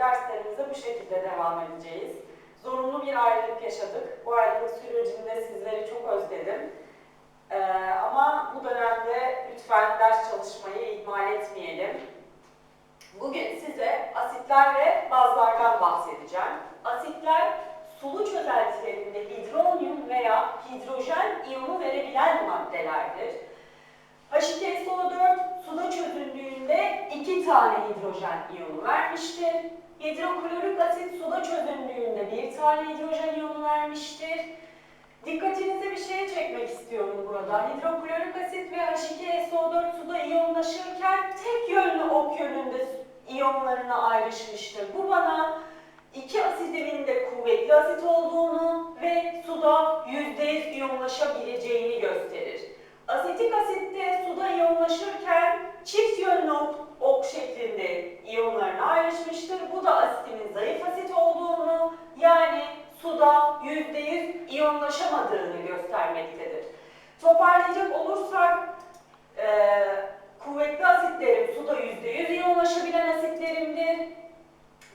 derslerimize bu şekilde devam edeceğiz. Zorunlu bir ayrılık yaşadık. Bu ayrılık sürecinde sizleri çok özledim. Ee, ama bu dönemde lütfen ders çalışmayı ihmal etmeyelim. Bugün size asitler ve bazlardan bahsedeceğim. Asitler sulu çözeltilerinde hidronyum veya hidrojen iyonu verebilen maddelerdir. H2SO4 suda çözündüğünde iki tane hidrojen iyonu vermiştir. Hidroklorik asit suda çözündüğünde bir tane hidrojen iyonu vermiştir. Dikkatinizi bir şeye çekmek istiyorum burada. Hidroklorik asit ve H2SO4 suda iyonlaşırken tek yönlü ok yönünde iyonlarına ayrışmıştır. Bu bana iki asitimin de kuvvetli asit olduğunu ve suda %100 iyonlaşabileceğini gösterir. Asetik asitte suda iyonlaşırken çift yönlü ok, ok şeklinde iyonlarına ayrışmıştır. Bu da asitimin zayıf asit olduğunu yani suda %100 iyonlaşamadığını göstermektedir. Toparlayacak olursak e, kuvvetli asitlerim suda %100 iyonlaşabilen asitlerimdir.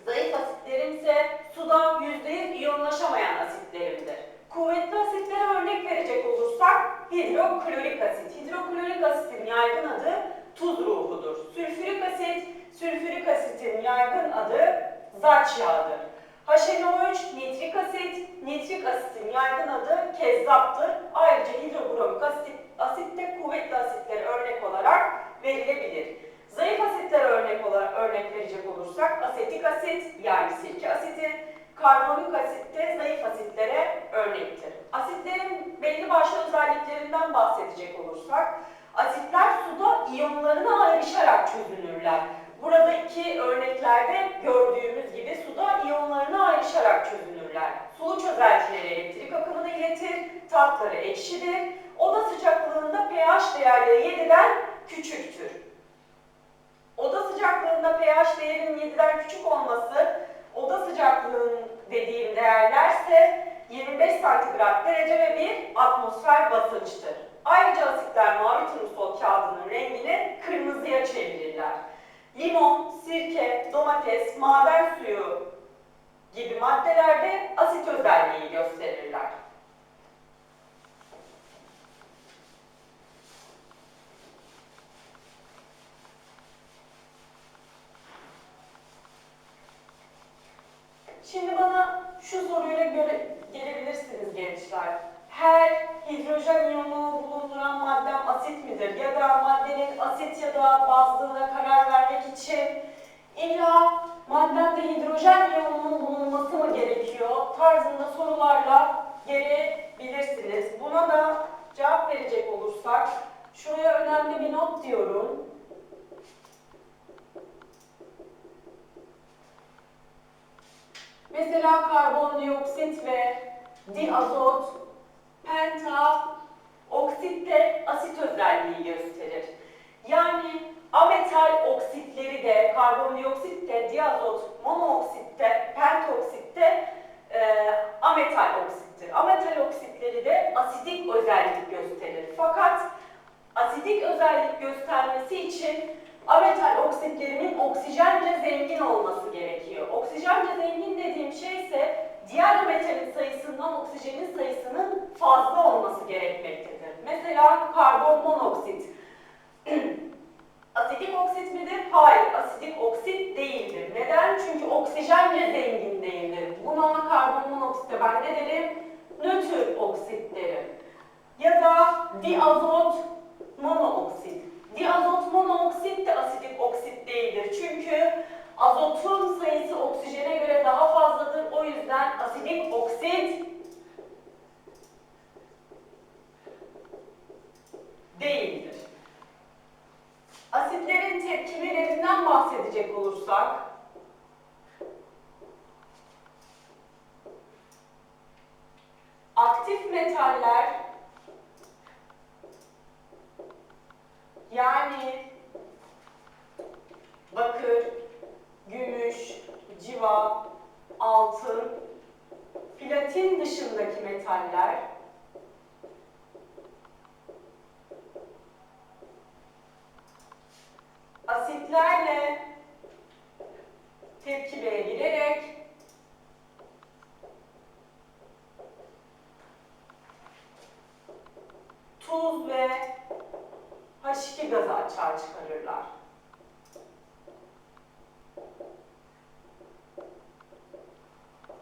Zayıf asitlerim ise suda %100 iyonlaşamayan asitlerimdir. Kuvvetli asitlere örnek verecek olursak hidroklorik asit. Hidroklorik asitin yaygın adı tuz ruhudur. Sülfürik asit, sülfürik asitin yaygın adı zaç yağıdır. HNO3 nitrik asit, nitrik asitin yaygın adı kezzaptır. Ayrıca hidrobromik asit, asit de kuvvetli asitlere örnek olarak verilebilir. Zayıf asitlere örnek olarak örnek verecek olursak asetik asit yani sirke asiti, Karbonik asit de zayıf asitlere örnektir. Asitlerin belli başlı özelliklerinden bahsedecek olursak, asitler suda iyonlarına ayrışarak çözünürler. Buradaki örneklerde gördüğümüz gibi suda iyonlarına ayrışarak çözünürler. Sulu çözeltileri elektrik akımını iletir, tatları ekşidir. Oda sıcaklığında pH değerleri 7'den küçüktür. Oda sıcaklığında pH değerinin 7'den küçük olması oda sıcaklığının dediğim değerlerse 25 santigrat derece ve bir atmosfer basınçtır. Ayrıca Şimdi bana şu soruyla göre gelebilirsiniz gençler. Her hidrojen iyonu bulunduran maddem asit midir? Ya da maddenin asit ya da bazlığına karar vermek için illa maddemde hidrojen iyonunun bulunması mı gerekiyor? Tarzında sorularla gelebilirsiniz. Buna da cevap verecek olursak şuraya önemli bir not diyorum. Mesela karbondioksit ve diazot, penta, oksitte asit özelliği gösterir. Yani ametal oksitleri de karbondioksit de diazot, monooksit de e, ametal oksittir. Ametal oksitleri de asidik özellik gösterir. Fakat asidik özellik göstermesi için ametal oksitlerimin oksijenle zengin olması gerekiyor. Oksijenle zengin dediğim şey ise diğer metalin sayısından oksijenin sayısının fazla olması gerekmektedir. Mesela karbon monoksit. asidik oksit midir? Hayır, asidik oksit değildir. Neden? Çünkü oksijenle zengin değildir. Buna karbon monoksitte ben ne derim? Nötr oksit derim. Ya da diazot monooksit. Diazot monooksit de asidik oksit değildir. Çünkü azotun sayısı oksijene göre daha fazladır. O yüzden asidik oksit değildir. Asitlerin tepkimelerinden bahsedecek olursak, metaller. Yani bakır, gümüş, civa, altın, platin dışındaki metaller. Asitlerle tepkimeye girerek ve H2 gazı açığa çıkarırlar.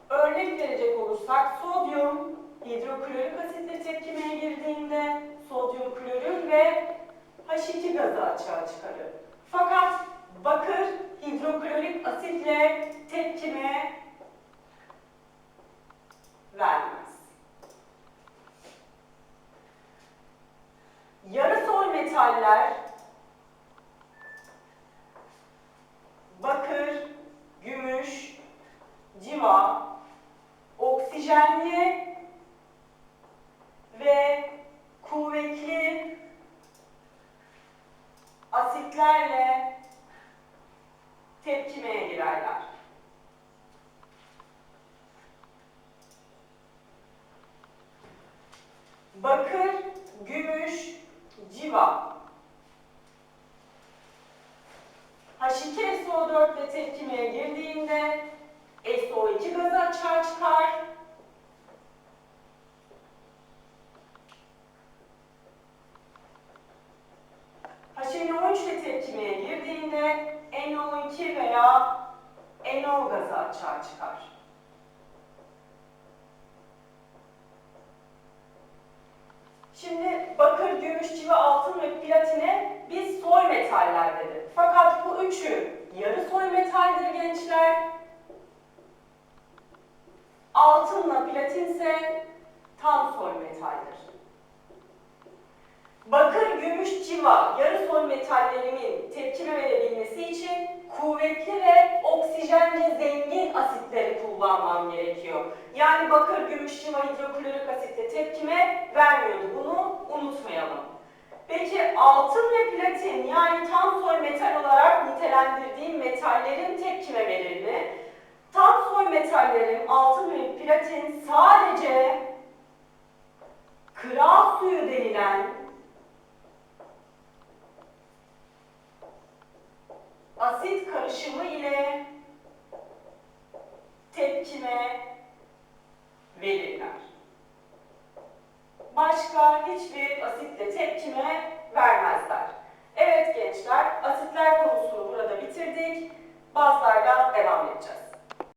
Örnek verecek olursak sodyum hidroklorik asitle tepkimeye girdiğinde sodyum klorür ve H2 gazı açığa çıkarır. Fakat bakır hidroklorik asitle tepkime vermez. Yarı sol metaller bakır, gümüş, civa, oksijenli ve kuvvetli asitlerle tepkimeye girerler. Bakır, gümüş, civa. H2SO4 ile tepkimeye girdiğinde SO2 gazı açığa çıkar. HNO3 ile tepkimeye girdiğinde NO2 veya NO gazı açığa çıkar. Şimdi bakır, gümüş, civa, altın ve platine biz soy metaller dedik. Fakat bu üçü yarı soy metaldir gençler. Altınla platinse tam soy metaldir. Bakır, gümüş, civa yarı soy metallerimin tepkime verebilmesi için kuvvetli ve oksijenle zengin asitleri kullanmam gerekiyor. Yani bakır, gümüş, civa hidroklorik asitle tepkime vermiyordu. Bunu unutmayalım. Peki altın ve platin yani tam soy metal olarak nitelendirdiğim metallerin tepkime verir mi? Tam soy metallerin altın ve platin sadece kral suyu denilen asit karışımı ile tepkime verirler. Başka hiçbir asitle tepkime vermezler. Evet gençler, asitler konusunu burada bitirdik. Bazılarla devam edeceğiz.